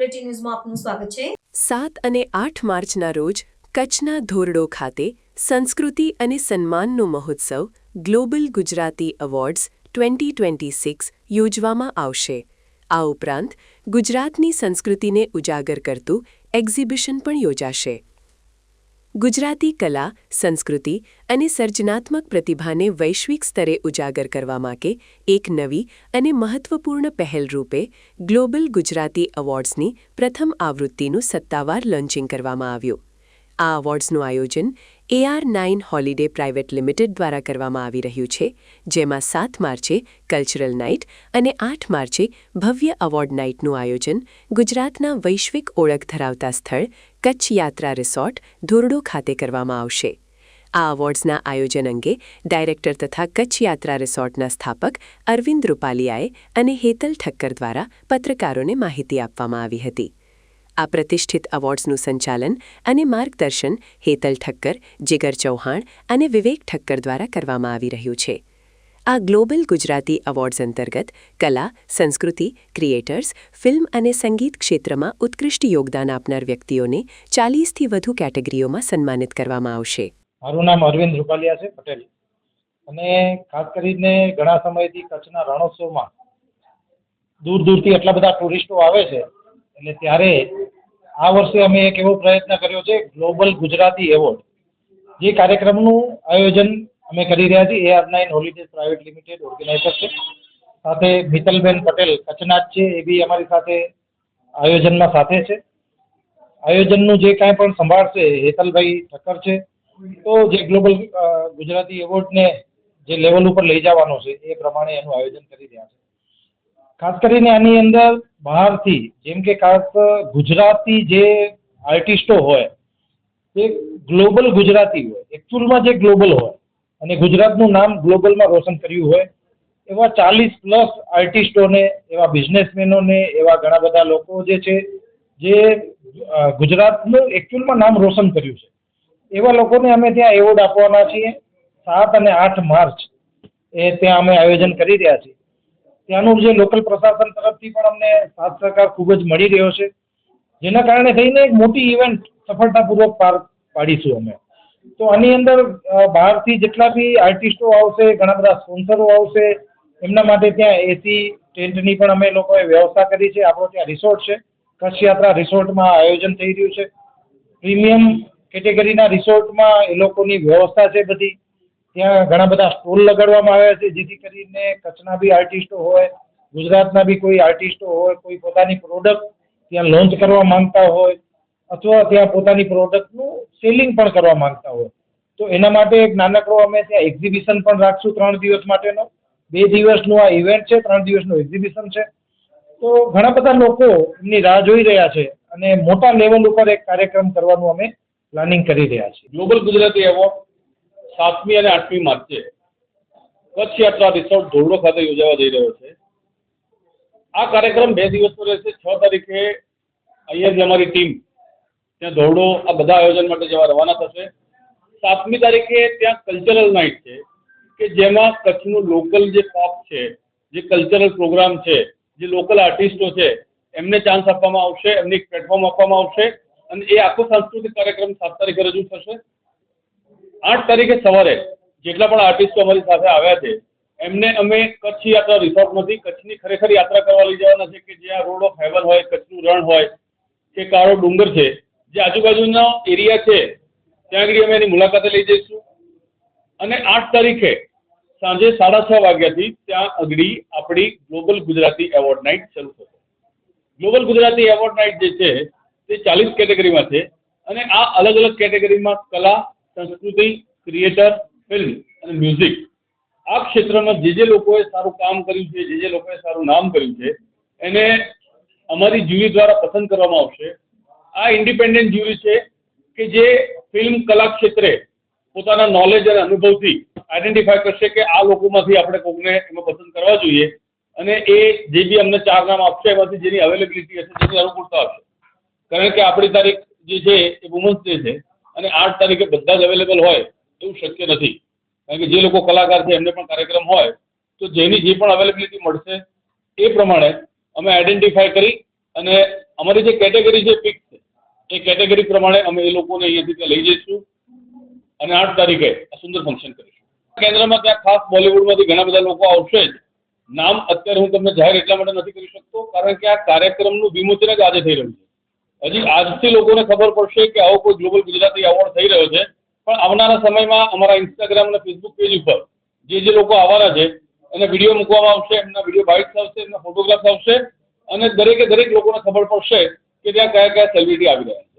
Bulletin ન્યૂઝમાં આપનું સ્વાગત છે. સાત અને આઠ માર્ચના રોજ કચ્છના ધોરડો ખાતે સંસ્કૃતિ અને સન્માનનો મહોત્સવ global Gujarati awards twenty twenty six યોજવામાં આવશે. આ ઉપરાંત ગુજરાતની સંસ્કૃતિને ઉજાગર કરતું એક્ઝિબિશન પણ યોજાશે. ગુજરાતી કલા, સંસ્કૃતિ અને સર્જનાત્મક પ્રતિભાને વૈશ્વિક સ્તરે ઉજાગર કરવા માટે એક નવી અને મહત્વપૂર્ણ પહેલ રૂપે ગ્લોબલ ગુજરાતી એવોર્ડ્સની પ્રથમ આવૃત્તિનું સત્તાવાર લોન્ચિંગ કરવામાં આવ્યું. આ એવોર્ડ્સનું આયોજન AR nine holiday private limited દ્વારા કરવામાં આવી રહ્યું છે, જેમાં સાત માર્ચે કલ્ચરલ નાઇટ અને આઠ માર્ચે ભવ્ય એવોર્ડ નાઇટનું આયોજન ગુજરાતના વૈશ્વિક ઓળખ ધરાવતા સ્થળ કચ્છ યાત્રા રિસોર્ટ ધોરડો ખાતે કરવામાં આવશે. આ એવોર્ડ્સના આયોજન અંગે ડાયરેક્ટર તથા કચ્છ યાત્રા રિસોર્ટના સ્થાપક અરવિંદ રૂપાલિયાએ અને હેતલ ઠક્કર દ્વારા પત્રકારોને માહિતી આપવામાં આવી હતી. આ પ્રતિષ્ઠિત એવોર્ડ્સનું સંચાલન અને માર્ગદર્શન હેતલ ઠક્કર, જીગર ચૌહાણ અને વિવેક ઠક્કર દ્વારા કરવામાં આવી રહ્યું છે. આ ગ્લોબલ ગુજરાતી એવોર્ડ્સ અંતર્ગત કલા, સંસ્કૃતિ, ક્રિએટર્સ, ફિલ્મ અને સંગીત ક્ષેત્રમાં ઉત્કૃષ્ટ યોગદાન આપનાર વ્યક્તિઓને ચાલીસથી વધુ કેટેગરીઓમાં સન્માનિત કરવામાં આવશે. મારું નામ અરવિંદ રૂપાલિયા છે, પટેલ. અને ખાસ કરીને ઘણા સમયથી કચ્છના રણોત્સવમાં દૂર દૂરથી એટલા બધા ટુરિસ્ટો આવે છે, એટલે ત્યારે આ વર્ષે અમે એક એવો પ્રયત્ન કર્યો છે ગ્લોબલ ગુજરાતી એવોર્ડ જે કાર્યક્રમનું આયોજન અમે કરી રહ્યા છીએ. AR nine holidays private limited organizer છે. સાથે મિતલબેન પટેલ કચ્છના જ છે, એ બી અમારી સાથે આયોજનમાં સાથે છે. આયોજનનું જે કાંઈ પણ સંભાળશે, હેતલભાઈ ઠક્કર છે. તો જે ગ્લોબલ ગુજરાતી એવોર્ડને જે લેવલ ઉપર લઈ જવાનો છે, એ પ્રમાણે એનું આયોજન કરી રહ્યા છે. ખાસ કરીને આની અંદર બહારથી, જેમ કે ખાસ ગુજરાતી જે આર્ટિસ્ટો હોય તે ગ્લોબલ ગુજરાતી હોય એકચ્યુઅલમાં જે ગ્લોબલ હોય, અને ગુજરાતનું નામ ગ્લોબલમાં રોશન કર્યું હોય, એવા ચાલીસ પ્લસ આર્ટિસ્ટોને, એવા બિઝનેસમેનોને, એવા ઘણા બધા લોકો જે છે, જે ગુજરાતનું એકચ્યુઅલમાં નામ રોશન કર્યું છે. એવા લોકોને અમે ત્યાં એવોર્ડ આપવાના છીએ, સાત અને આઠ માર્ચ, એ ત્યાં અમે આયોજન કરી રહ્યા છીએ. ત્યાંનું જે લોકલ પ્રશાસન તરફથી પણ અમને સાથ સહકાર ખૂબ જ મળી રહ્યો છે. જેના કારણે થઈને એક મોટી ઇવેન્ટ સફળતાપૂર્વક પાર પાડીશું અમે. તો આની અંદર બહારથી જેટલા બી આર્ટિસ્ટો આવશે, ઘણા બધા સ્પોન્સરો આવશે, એમના માટે ત્યાં એસી ટેન્ટની પણ અમે લોકોએ વ્યવસ્થા કરી છે. આપણો ત્યાં રિસોર્ટ છે. કચ્છ યાત્રા રિસોર્ટમાં આયોજન થઈ રહ્યું છે. પ્રીમિયમ કેટેગરીના રિસોર્ટમાં એ લોકોની વ્યવસ્થા છે બધી. ત્યાં ઘણા બધા સ્ટોલ લગાડવામાં આવ્યા છે, જેથી કરીને કચ્છના બી આર્ટિસ્ટો હોય, ગુજરાતના બી કોઈ આર્ટિસ્ટો હોય, કોઈ પોતાની પ્રોડક્ટ ત્યાં લોન્ચ કરવા માંગતા હોય, અથવા ત્યાં પોતાની પ્રોડક્ટનું સેલિંગ પણ કરવા માંગતા હોય. તો એના માટે એક નાનકડો અમે ત્યાં એક્ઝિબિશન પણ રાખશું ત્રણ દિવસ માટેનો. બે દિવસનું આ ઇવેન્ટ છે, ત્રણ દિવસનું એક્ઝિબિશન છે. તો ઘણા બધા લોકો એમની રાહ જોઈ રહ્યા છે અને મોટા લેવલ ઉપર એક કાર્યક્રમ કરવાનું અમે પ્લાનિંગ કરી રહ્યા છીએ. ગ્લોબલ ગુજરાતી એવોર્ડ સાતમી અને આઠમી માર્ચે કચ્છ યાત્રા રિસોર્ટ ધોરડો ખાતે યોજાવા જઈ રહ્યો છે. આ કાર્યક્રમ બે દિવસનો રહેશે. છ તારીખે અહીંયા જે અમારી ટીમ ત્યાં ધોરડો આ બધા આયોજન માટે જવા રવાના થશે. સાતમી તારીખે ત્યાં કલ્ચરલ નાઇટ છે, કે જેમાં કચ્છનું લોકલ જે પોપ છે, જે કલ્ચરલ પ્રોગ્રામ છે, જે લોકલ આર્ટિસ્ટો છે, એમને ચાન્સ આપવામાં આવશે, એમને એક પ્લેટફોર્મ આપવામાં આવશે, અને એ આખો સાંસ્કૃતિક કાર્યક્રમ સાત તારીખે રજૂ થશે. આઠ તારીખે સવારે જેટલા પણ આર્ટિસ્ટો અમારી સાથે આવ્યા છે, એમને અમે કચ્છ યાત્રા રિસોર્ટમાંથી કચ્છની ખરેખર યાત્રા કરવા લઈ જવાના છે કે જ્યાં રોડ ઓફ હેવન હોય, કચ્છનું રણ હોય કે કાળો ડુંગર છે, જે આજુબાજુનો એરિયા છે, ત્યાં આગળ અમે એની મુલાકાતે લઈ જઈશું. અને આઠ તારીખે સાંજે સાડા છ વાગ્યાથી ત્યાં આગળ આપણી ગ્લોબલ ગુજરાતી એવોર્ડ નાઇટ શરૂ થશે. ગ્લોબલ ગુજરાતી એવોર્ડ નાઇટ જે છે, તે ચાલીસ કેટેગરીમાં છે અને આ અલગ અલગ કેટેગરીમાં કલા સંસ્કૃતિ ક્રિએટર ફિલ્મ અને મ્યુઝિક આ ક્ષેત્રમાં જે જે લોકોએ સારું કામ કર્યું છે, જે જે લોકોએ સારું નામ કર્યું છે, એને અમારી જ્યુરી દ્વારા પસંદ કરવામાં આવશે. આ ઇન્ડિપેન્ડન્ટ જ્યુરી છે કે જે ફિલ્મ કલા ક્ષેત્રે પોતાના નોલેજ અને અનુભવથી આઈડેન્ટિફાય કરશે કે આ લોકોમાંથી આપણે કોકને એમાં પસંદ કરવા જોઈએ અને એ જે બી અમને ચાર નામ આપશે, એમાંથી જેની અવેલેબિલિટી હશે, જેની અનુકૂળતા હશે. કારણ કે આપણી તારીખ જે છે એ વુમન્સ ડે છે. અને આઠ તારીખે બધા જ અવેલેબલ હોય એવું શક્ય નથી. કારણ કે જે લોકો કલાકાર છે, એમને પણ કાર્યક્રમ હોય, તો જેની જે પણ અવેલેબિલિટી મળશે એ પ્રમાણે અમે આઈડેન્ટિફાય કરી અને અમારી જે કેટેગરી છે ફિક્સ છે, એ કેટેગરી પ્રમાણે અમે એ લોકોને અહીંયાથી લઈ જઈશું અને આઠ તારીખે આ સુંદર ફંક્શન કરીશું. કેન્દ્રમાં ત્યાં ખાસ બોલિવૂડમાંથી ઘણા બધા લોકો આવશે જ. નામ અત્યારે હું તમને જાહેર એટલા માટે નથી કરી શકતો, કારણ કે આ કાર્યક્રમનું વિમોચન જ આજે થઈ રહ્યું છે. હજી આજથી લોકોને ખબર પડશે કે આવો કોઈ ગ્લોબલ ગુજરાતી એવોર્ડ થઈ રહ્યો છે. પણ આવનારા સમયમાં અમારા ઇન્સ્ટાગ્રામ અને ફેસબુક પેજ ઉપર જે જે લોકો આવવાના છે, એના વીડિયો મૂકવામાં આવશે, એમના વીડિયો બાઇટ્સ આવશે, એમના ફોટોગ્રાફ્સ આવશે અને દરેકે દરેક લોકોને ખબર પડશે કે ત્યાં કયા કયા સેલિબ્રિટી આવી રહ્યા છે.